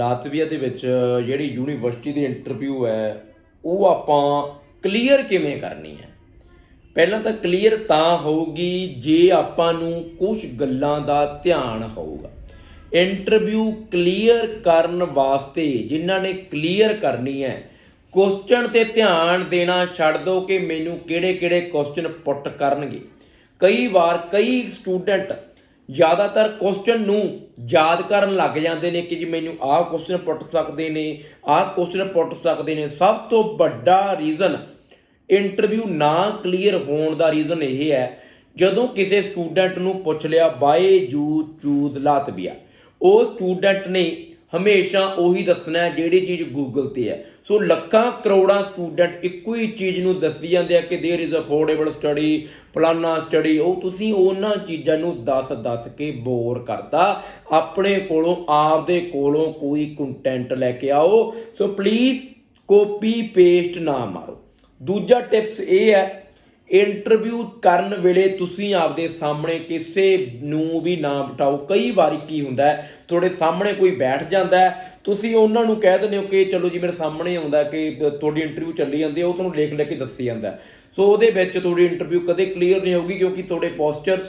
Latvia ਦੇ ਵਿੱਚ ਜਿਹੜੀ ਯੂਨੀਵਰਸਿਟੀ ਦੀ ਇੰਟਰਵਿਊ ਹੈ, ਉਹ ਆਪਾਂ ਕਲੀਅਰ ਕਿਵੇਂ ਕਰਨੀ ਹੈ? ਪਹਿਲਾਂ ਤਾਂ ਕਲੀਅਰ ਤਾਂ ਹੋਊਗੀ ਜੇ ਆਪਾਂ ਨੂੰ ਕੁਝ ਗੱਲਾਂ ਦਾ ਧਿਆਨ ਹੋਊਗਾ। ਇੰਟਰਵਿਊ ਕਲੀਅਰ ਕਰਨ ਵਾਸਤੇ ਜਿਨ੍ਹਾਂ ਨੇ ਕਲੀਅਰ ਕਰਨੀ ਹੈ ਕੁਐਸਚਨ ਤੇ ਧਿਆਨ ਦੇਣਾ ਛੱਡ ਦਿਓ ਕਿ ਮੈਨੂੰ ਕਿਹੜੇ-ਕਿਹੜੇ ਕੁਐਸਚਨ ਪੁੱਟ ਕਰਨਗੇ। ਕਈ ਵਾਰ ਕਈ ਸਟੂਡੈਂਟ ਜ਼ਿਆਦਾਤਰ ਕੁਐਸਚਨ ਨੂੰ ਯਾਦ ਕਰਨ ਲੱਗ ਜਾਂਦੇ ਨੇ ਕਿ ਜੀ ਮੈਨੂੰ ਆਹ ਕੁਐਸਚਨ ਪੁੱਟ ਸਕਦੇ ਨੇ, ਆਹ ਕੁਐਸਚਨ ਪੁੱਟ ਸਕਦੇ ਨੇ। ਸਭ ਤੋਂ ਵੱਡਾ ਰੀਜ਼ਨ ਇੰਟਰਵਿਊ ਨਾ ਕਲੀਅਰ ਹੋਣ ਦਾ ਰੀਜ਼ਨ ਇਹ ਹੈ, ਜਦੋਂ ਕਿਸੇ ਸਟੂਡੈਂਟ ਨੂੰ ਪੁੱਛ ਲਿਆ, ਬਾਏ ਯੂ ਚੂਜ਼ ਲਾਤਵੀਆ ਉਹ ਸਟੂਡੈਂਟ ਨੇ ਹਮੇਸ਼ਾ ਉਹੀ ਦੱਸਣਾ ਹੈ ਜਿਹੜੀ ਚੀਜ਼ ਗੂਗਲ ਤੇ ਹੈ ਸੋ ਲੱਖਾਂ ਕਰੋੜਾਂ ਸਟੂਡੈਂਟ ਇੱਕੋ ਹੀ ਚੀਜ਼ ਨੂੰ ਦੱਸੀ ਜਾਂਦੇ ਆ ਕਿ देयर इज ਅਫੋਰਡੇਬਲ ਸਟੱਡੀ ਫਲਾਨਾ ਸਟੱਡੀ ਉਹ ਤੁਸੀਂ ਉਹਨਾਂ ਚੀਜ਼ਾਂ ਨੂੰ ਦੱਸ ਦੱਸ ਕੇ ਬੋਰ ਕਰਦਾ ਆਪਣੇ ਕੋਲੋਂ ਆਪਦੇ ਕੋਲੋਂ ਕੋਈ ਕੰਟੈਂਟ ਲੈ ਕੇ ਆਓ ਸੋ ਪਲੀਜ਼ ਕਾਪੀ ਪੇਸਟ ਨਾ ਮਾਰੋ ਦੂਜਾ ਟਿਪਸ ਇਹ ਹੈ ਇੰਟਰਵਿਊ ਕਰਨ ਵੇਲੇ ਤੁਸੀਂ ਆਪਦੇ ਸਾਹਮਣੇ ਕਿਸੇ ਨੂੰ ਵੀ ਨਾ ਬਿਠਾਓ। ਕਈ ਵਾਰੀ ਕੀ ਹੁੰਦਾ ਹੈ, ਤੁਹਾਡੇ ਸਾਹਮਣੇ ਕੋਈ ਬੈਠ ਜਾਂਦਾ ਹੈ, ਤੁਸੀਂ ਉਹਨਾਂ ਨੂੰ ਕਹਿ ਦਿੰਦੇ ਹੋ ਕਿ ਚਲੋ ਜੀ ਮੇਰੇ ਸਾਹਮਣੇ ਆਉਂਦਾ ਕਿ ਤੁਹਾਡੀ ਇੰਟਰਵਿਊ ਚੱਲੀ ਜਾਂਦੀ ਹੈ, ਉਹ ਤੁਹਾਨੂੰ ਲਿਖ ਲਿਖ ਕੇ ਦੱਸੀ ਜਾਂਦਾ ਸੋ ਉਹਦੇ ਵਿੱਚ ਤੁਹਾਡੀ ਇੰਟਰਵਿਊ ਕਦੇ ਕਲੀਅਰ ਨਹੀਂ ਹੋਊਗੀ ਕਿਉਂਕਿ ਤੁਹਾਡੇ ਪੋਸਚਰਸ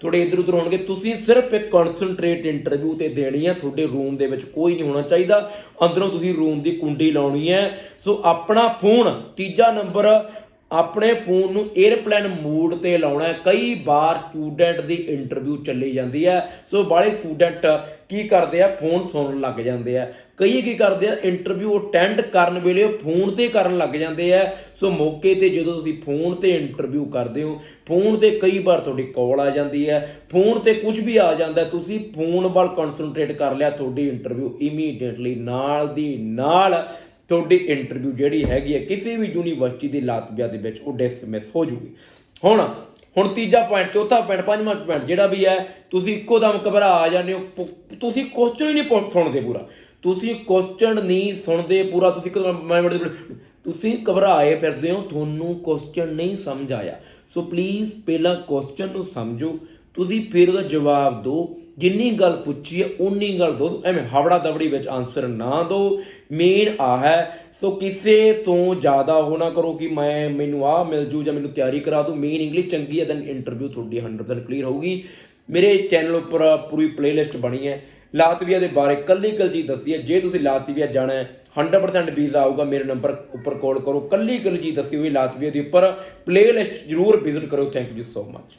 ਤੁਹਾਡੇ ਇਧਰ ਉਧਰ ਹੋਣਗੇ। ਤੁਸੀਂ ਸਿਰਫ ਇੱਕ ਕਨਸੈਂਟਰੇਟ ਇੰਟਰਵਿਊ ਤੇ ਦੇਣੀ ਹੈ, ਤੁਹਾਡੇ ਰੂਮ ਦੇ ਵਿੱਚ ਕੋਈ ਨਹੀਂ ਹੋਣਾ ਚਾਹੀਦਾ। ਅੰਦਰੋਂ ਤੁਸੀਂ ਰੂਮ ਦੀ ਕੁੰਡੀ ਲਾਉਣੀ ਹੈ। ਸੋ ਆਪਣਾ ਫੋਨ ਤੀਜਾ ਨੰਬਰ ਆਪਣੇ ਫੋਨ ਨੂੰ 에ਅਰਪਲੇਨ ਮੋਡ ਤੇ ਲਾਉਣਾ ਕਈ ਵਾਰ ਸਟੂਡੈਂਟ ਦੀ ਇੰਟਰਵਿਊ ਚੱਲੀ ਜਾਂਦੀ ਹੈ। ਸੋ ਬਾਲੇ ਸਟੂਡੈਂਟ ਕੀ ਕਰਦੇ ਆ? ਫੋਨ ਸੁਣਨ ਲੱਗ ਜਾਂਦੇ ਆ। ਕਈ ਕੀ ਕਰਦੇ ਆ? ਇੰਟਰਵਿਊ ਅਟੈਂਡ ਕਰਨ ਵੇਲੇ ਫੋਨ ਤੇ ਕਰਨ ਲੱਗ ਜਾਂਦੇ ਆ। ਸੋ ਮੌਕੇ ਤੇ ਜਦੋਂ ਤੁਸੀਂ ਫੋਨ ਤੇ ਇੰਟਰਵਿਊ ਕਰਦੇ ਹੋ, ਫੋਨ ਤੇ ਕਈ ਵਾਰ ਤੁਹਾਡੀ ਕਾਲ ਆ ਜਾਂਦੀ ਹੈ। ਫੋਨ ਤੇ ਕੁਝ ਵੀ ਆ ਜਾਂਦਾ ਤੁਸੀਂ ਫੋਨ ਵੱਲ ਕਨਸੈਂਟਰੇਟ ਕਰ ਲਿਆ, ਤੁਹਾਡੀ ਇੰਟਰਵਿਊ ਇਮੀਡੀਏਟਲੀ ਨਾਲ ਦੀ ਨਾਲ ਤੁਹਾਡੀ ਇੰਟਰਵਿਊ ਜਿਹੜੀ ਹੈਗੀ ਹੈ, ਕਿਸੇ ਵੀ ਯੂਨੀਵਰਸਿਟੀ ਦੀ ਲਾਤਵੀਆ ਦੇ ਵਿੱਚ ਉਹ ਡਿਸਮਿਸ ਹੋ ਜੂਗੀ। ਹੁਣ ਹੁਣ ਤੀਜਾ ਪੁਆਇੰਟ ਚੌਥਾ ਪੁਆਇੰਟ ਪੰਜਵਾਂ ਪੁਆਇੰਟ ਜਿਹੜਾ ਵੀ ਹੈ, ਤੁਸੀਂ ਇੱਕੋ ਦਮ ਘਬਰਾ ਆ ਜਾਂਦੇ ਹੋ, ਪੁ- ਤੁਸੀਂ ਕੁਐਸਚਨ ਹੀ ਨਹੀਂ ਪੁ- ਸੁਣਦੇ ਪੂਰਾ। ਤੁਸੀਂ ਕੁਐਸਚਨ ਨਹੀਂ ਸੁਣਦੇ ਪੂਰਾ, ਤੁਸੀਂ ਤੁਸੀਂ ਘਬਰਾਏ ਫਿਰਦੇ ਹੋ, ਤੁਹਾਨੂੰ ਕੁਐਸਚਨ ਨਹੀਂ ਸਮਝ ਆਇਆ। ਸੋ ਪਲੀਜ਼ ਪਹਿਲਾਂ ਕੁਐਸਚਨ ਨੂੰ ਸਮਝੋ ਤੁਸੀਂ ਫਿਰ ਉਹਦਾ ਜਵਾਬ ਦਿਓ, ਜਿੰਨੀ ਗੱਲ ਪੁੱਛੀ ਹੈ ਉਨੀ ਗੱਲ ਦਿਓ, ਐਵੇਂ ਹਵੜਾ ਦਵੜੀ ਵਿੱਚ ਆਨਸਰ ਨਾ ਦਿਓ। ਮੇਨ ਆ ਹੈ, ਸੋ ਕਿਸੇ ਤੋਂ ਜ਼ਿਆਦਾ ਹੋ ਨਾ ਕਰੋ ਕਿ ਮੈਂ, ਮੈਨੂੰ ਆਹ ਮਿਲ ਜੂ ਜਾਂ ਮੈਨੂੰ ਤਿਆਰੀ ਕਰਾ ਦੋ ਮੇਨ ਇੰਗਲਿਸ਼ ਚੰਗੀ ਹੈ ਦੈਨ ਇੰਟਰਵਿਊ ਤੁਹਾਡੀ 100% ਕਲੀਅਰ ਹੋਊਗੀ। ਮੇਰੇ ਚੈਨਲ ਉੱਪਰ ਪੂਰੀ ਪਲੇਲਿਸਟ ਬਣੀ ਹੈ। ਲਾਤਵੀਆ ਦੇ ਬਾਰੇ ਕੱਲੀ ਕੱਲੀ ਚੀਜ਼ ਦੱਸੀ ਹੈ। ਜੇ ਤੁਸੀਂ ਲਾਤਵੀਆ ਜਾਣਾ ਹੈ 100% ਵੀਜ਼ਾ ਆਊਗਾ ਮੇਰੇ ਨੰਬਰ ਉੱਪਰ ਕਾਲ ਕਰੋ। ਕੱਲੀ ਕੱਲੀ ਚੀਜ਼ ਦੱਸੀ ਹੋਈ ਲਾਤਵੀਆ ਦੇ ਉੱਪਰ। ਪਲੇਲਿਸਟ ਜਰੂਰ ਵਿਜ਼ਿਟ ਕਰੋ ਥੈਂਕ ਯੂ ਸੋ ਮਚ